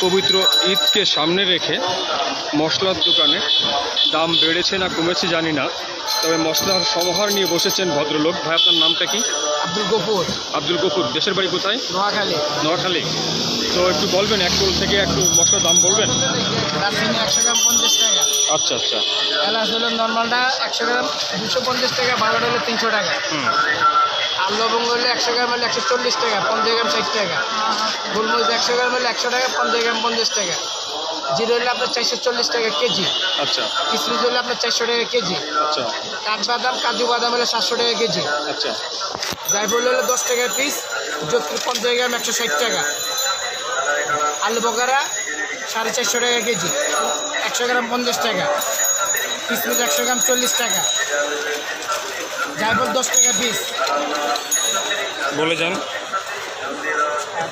পবিত্র ঈদকে সামনে রেখে মশলার দোকানে দাম বেড়েছে না কমেছে জানি না। তবে মশলার সমাহার নিয়ে বসেছেন ভদ্রলোক। ভাই আপনার নামটা কি? আব্দুল গফুর। আব্দুল গফুর। দেশের বাড়ি কোথায়? নোয়াখালী। নোয়াখালী। তো একটু বলবেন এক কোল থেকে একটু মশলার দাম বলবেন? একশো গ্রাম পঞ্চাশ টাকা। আচ্ছা আচ্ছা। এলাচ হলো নর্মালটা একশো গ্রাম দুশো পঞ্চাশ টাকা ভালোটা হলো তিনশো টাকা। হুম। আর লবঙ্গ হলে একশো গ্রাম হলে একশো চল্লিশ টাকা পঞ্চাশ গ্রাম ষাট টাকা। গোলমরিচ একশো গ্রাম হলে একশো টাকা পঞ্চাশ গ্রাম পঞ্চাশ টাকা। জিরো হলে আপনার চারশো চল্লিশ টাকা কেজি। আচ্ছা। কিশমিশ হলে আপনার চারশো টাকা কেজি। আচ্ছা। কাঠবাদাম কাজু বাদাম হলে সাতশো টাকা কেজি। আচ্ছা। জায়ফল হলে দশ টাকা পিস যত্র পঞ্চাশ গ্রাম একশো ষাট টাকা। আলু বকারা সাড়ে চারশো টাকা কেজি একশো গ্রাম পঞ্চাশ টাকা। কিশমিশ একশো গ্রাম চল্লিশ টাকা। জায়ফল দশ টাকা পিস বলে যান।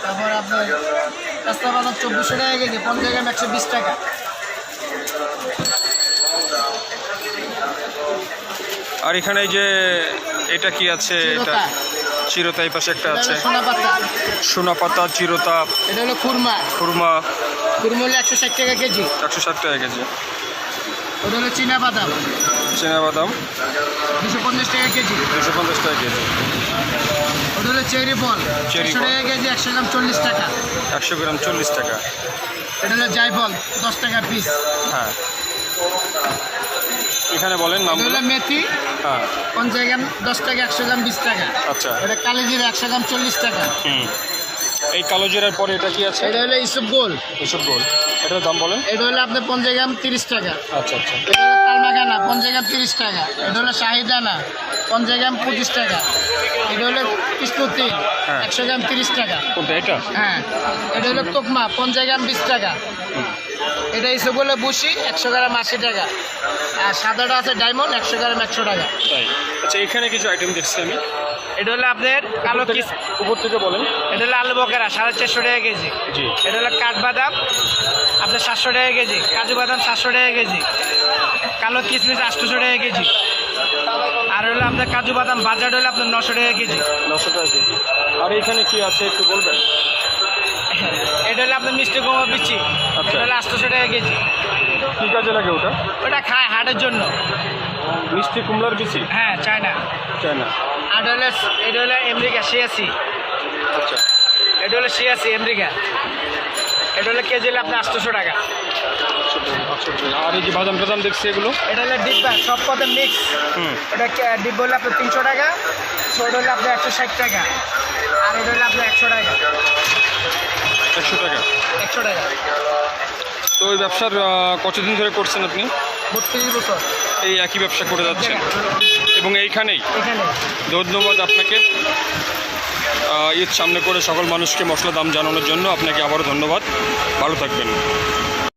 তারপর আপনার রাস্তা বাদাম চব্বিশশো টাকা কেজি পঞ্চাশ গ্রাম একশো বিশ টাকা। আর এখানে এই যে এটা কি আছে? এটা চিরতা। এই পাশে একটা আছে। সোনা পাতা চিরতা। এটা হলো খুরমা। খুরমা। খুরমা হলো একশো ষাট টাকা কেজি। একশো ষাট টাকা কেজি। ওটা হলো চীনা বাদাম চেনা বাদাম দুশো পঞ্চাশ টাকা কেজি। দুশো পঞ্চাশ টাকা কেজি। ওটা হলো চেরি ফল চেরি টাকা কেজি একশো গ্রাম চল্লিশ টাকা। একশো গ্রাম চল্লিশ টাকা। এটা হলো জায়ফল দশ টাকা পিস। হ্যাঁ। এখানে বলেন নামগুলো। হলো মেথি হ্যাঁ। পঞ্চাশ গ্রাম দশ টাকা একশো গ্রাম বিশ টাকা। আচ্ছা। এটা কালিজিরা একশো গ্রাম চল্লিশ টাকা। হুম। এই কালো জিরার পরে এটা কি আছে? এটা হলো ইসব গোল। ইসব গোল। এটার দাম বলেন। এটা হলো আপনার পঞ্চাশ গ্রাম তিরিশ টাকা। আচ্ছা আচ্ছা। এটা হলো তালমাগানা পঞ্চাশ গ্রাম তিরিশ টাকা। এটা হলো শাহিদানা পঞ্চাশ গ্রাম পঁচিশ টাকা। এটা হলো কৃষ্ণতিল হ্যাঁ। একশো গ্রাম তিরিশ টাকা। কোনটা এটা? হ্যাঁ। এটা হলো তোকমা পঞ্চাশ গ্রাম বিশ টাকা। এটা ইসুপ হলো বুসি একশো গ্রাম আশি টাকা। আর সাদাটা আছে ডায়মন্ড একশো গ্রাম একশো টাকা। তাই। আচ্ছা এখানে কিছু আইটেম দেখছি আমি। এটা হলো আপনার কালো কিস উপর থেকে বলেন। এটা হলো আলু বকেরা সাড়ে চারশো টাকা কেজি। জি। এটা হলো কাঠবাদাম আপনার সাতশো টাকা কেজি। কাজু বাদাম সাতশো টাকা কেজি। কালো কিশমিশ আটশোশো টাকা কেজি। আর হলো আপনার কাজু বাদাম বাজার হলো আপনার নশো টাকা কেজি। নশো টাকা কেজি। আর এখানে কি আছে একটু বলবেন? হলো আপনার মিষ্টি কুমড়া বিচি আচ্ছা। এটা হলো আটশোশো টাকা কেজি কী কাজে লাগে ওটা? ওটা খায় হাটের জন্য। মিষ্টি কুমড়ার বিচি হ্যাঁ চায়না। চায় না আর এটা হলো এটা হলো আমেরিকা শিয়াসি আচ্ছা। এটা হলো শিয়াসি আমেরিকা। এটা হলো কেজি হলো আপনার আটশোশো টাকা। আর এই যে বাদাম টাদাম দেখছি এগুলো? এটা হলো ডিব্বা সব পথে মিক্স এটা ডিব্বা হলো আপনার তিনশো টাকা ছোট হলো আপনার একশো ষাট টাকা। আর ওটা হলো আপনার একশো টাকা। একশো টাকা। একশো টাকা। তো ওই ব্যবসার কতদিন ধরে করছেন আপনি? বত্রিশ বছর। এই একই ব্যবসা করে যাচ্ছেন। এবং এইখানেই? ধন্যবাদ আপনাকে। ঈদ সামনে করে সকল মানুষকে মশলা দাম জানানোর জন্য আপনাকে আবারও ধন্যবাদ। ভালো থাকবেন।